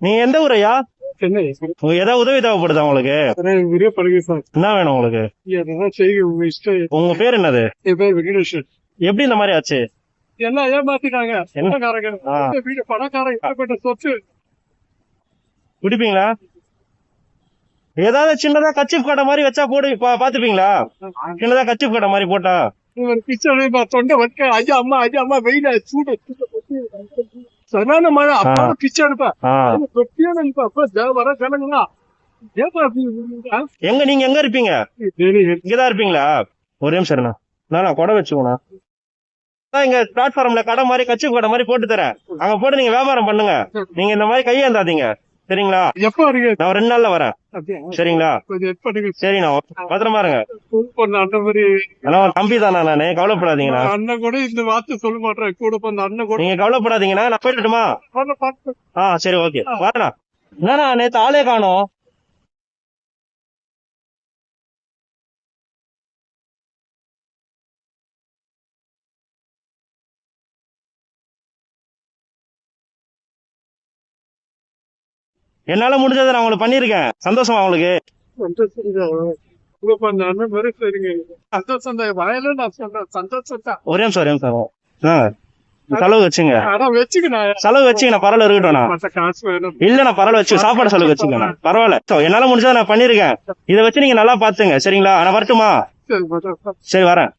நீங்க எந்த ஊரையா? ஏதாவது உதவி தேவைப்படுதா உங்களுக்கு? என்ன வேணும் உங்களுக்கு? உங்க பேர் என்னது? எப்படி இந்த மாதிரி ஆச்சு? எல்லாம் ஏமாத்திட்டாங்க? என்ன? சொந்தக்காரங்க ஆ. இந்த வீடு பணக்காரங்க சொத்து. குடிப்பீங்களா? ஏதாவது சின்னதா கச்சிப் கடை மாதிரி வச்சா போடு பாத்துப்பீங்களா சின்னதா கச்சிப் கடை மாதிரி போட்டா. தொண்டை வக்க ஐயா அம்மா ஐயா அம்மா வெயில சூடு. அப்பா கிச்சன் அனுப்ப. ஆ. தொட்டியான அனுப்ப அப்ப ஜ- வர இருக்கீங்க? எங்க நீங்க எங்க இருப்பீங்க? இங்கதான் இருப்பீங்களா? ஒரே நிமிஷம் இருண்ணா. நானா கொடை வச்சுக்கோண்ணா. இங்க பிளாட்ஃபார்ம்ல கடை மாதிரி கச்சி கடை மாதிரி போட்டு தரேன் அங்க போட்டு நீங்க வியாபாரம் பண்ணுங்க. நீங்க இந்த மாதிரி கையேந்தாதீங்க. சரிங்களா? எப்ப வரீங்க? நான் ரெண்டு நாள்ல வரேன்? சரிங்களா? சரிண்ணா பத்திரமா இருங்க. அண்ணன் மாதிரி. தம்பி தானா நானு? கவலைப்படாதீங்கண்ணா. அண்ணன் கூட இந்த வார்த்தை சொல்ல மாட்டேன். கூட பண்ண அண்ணன் கூட. நீங்க கவலைப்படாதீங்கண்ணா நான் போயிட்டுமா ஆ சரி ஓகே. வரேண்ணா என்னண்ணா நேத்து ஆளே காணோம். என்னால முடிஞ்சதை நான் உங்களுக்கு பண்ணிருக்கேன் சந்தோஷமா உங்களுக்கு? ஒரே நிமிஷம் ஒரே நிமிஷம். செலவு வச்சுங்க. செலவு வச்சுங்க பரவாயில்ல வேணும். இல்ல நான் பரவாயில்ல வச்சு சாப்பாடு செலவு வச்சுக்கணும் பரவாயில்ல. என்னால முடிஞ்சதை நான் பண்ணிருக்கேன் இதை வச்சு நீங்க நல்லா பாத்துங்க சரிங்களா? நான் வரட்டுமா. சரி வரேன்.